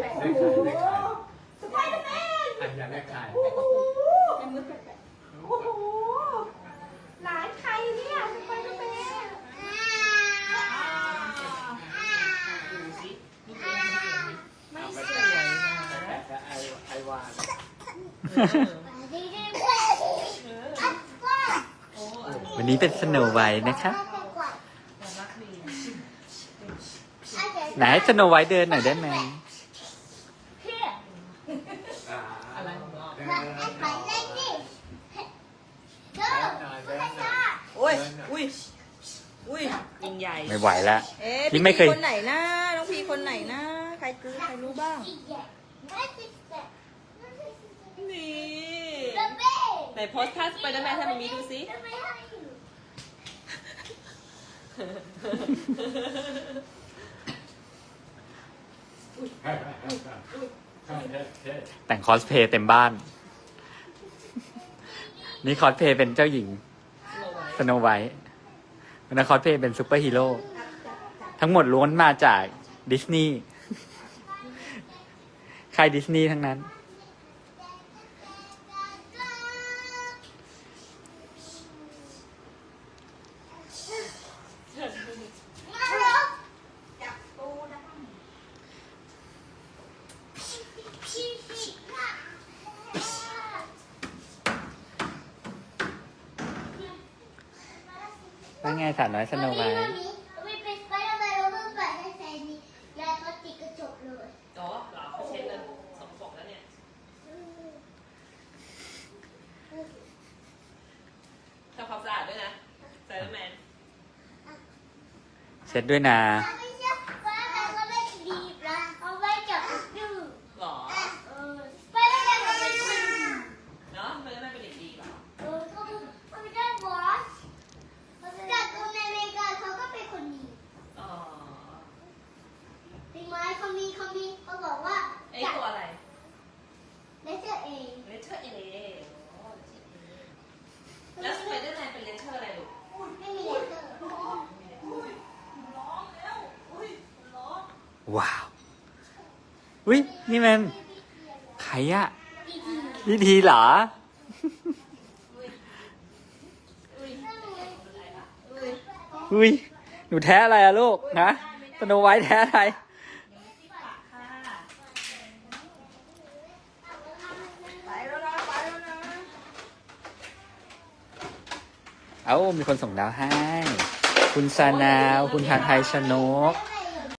ได้ขายได้ขายสไปเดอร์แมนอันยังได้ขายโอ้โหโอ้โหหลานใครเนี่ยสไปเดอร์แมนดูสินี่เป็นไม่เอาไปสแปวยนะะกับไอไอวานโอ้วันนี้เป็นสโนไวท์นะคะแต่รักดีไหนให้สโนไวท์เดินหน่อยได้ไหม อ่า อะไรของเรา เดินหน่อยเดินหน่อย โอ้ยอุ้ย อุ้ยยิงใหญ่ ไม่ไหวแล้ว เอ๊ะนี่ไม่เคย คนไหนนะน้องพีคนไหนนะ ใครรู้ใครรู้บ้าง นี่ไหนโพสท่าสไปเดอร์แมนให้มันมีดูสิ แต่งคอสเพลย์เต็มบ้าน นี่คอสเพลย์เป็นเจ้าหญิงสโนไวท์วั นนั้นคอสเพลย์เป็นซูเปอร์ฮีโร่ทั้งหมดล้วนมาจากดิสนีย์ค่ายดิสนีย์ทั้งนั้น จับตู้ได้ ว่าไงสาวน้อยสโนไวท์ไม่เป็นไปแล้วไปแล้วก็เปิดให้แฟนนี่ยายก็ติดกระจกเลยอ๋อเหรอเขาเช็ดเลยสกปรกแล้วเนี่ยทำความสะอาดด้วยนะสไปเดอร์แมนเช็ดด้วยนะ ไม่ใช่ว่าแต่ก็ไม่ดีนะเอาไว้จับดู หรอ เออไปแล้วแม่ก็เป็นคน เนาะสไปเดอร์แมนเป็นเด็กดีเปล่า เออเขาเขาไม่ได้บอสจากตรงในอเมริกาเขาก็เป็นคนดี อ๋อ จริงไหมเขามีเขามีเขาบอกว่า ไอ้ตัวอะไร เลเจอร์เองเลเทอร์เอแล้วสไปเดอร์แมนเป็นเลเทอร์อะไรลูก ไม่มีเลเจอร์ว้าวอุ้ยนี่มันใครอะดีดีวิธีเหรอ อุ้ย หนูแท้อะไรอะลูกนะสโนไวท์แท้อะไร ไปแล้วนะไปแล้วนะ เอ้ามีคนส่งดาวให้ คุณซานาว คุณทาไทยชนกแม่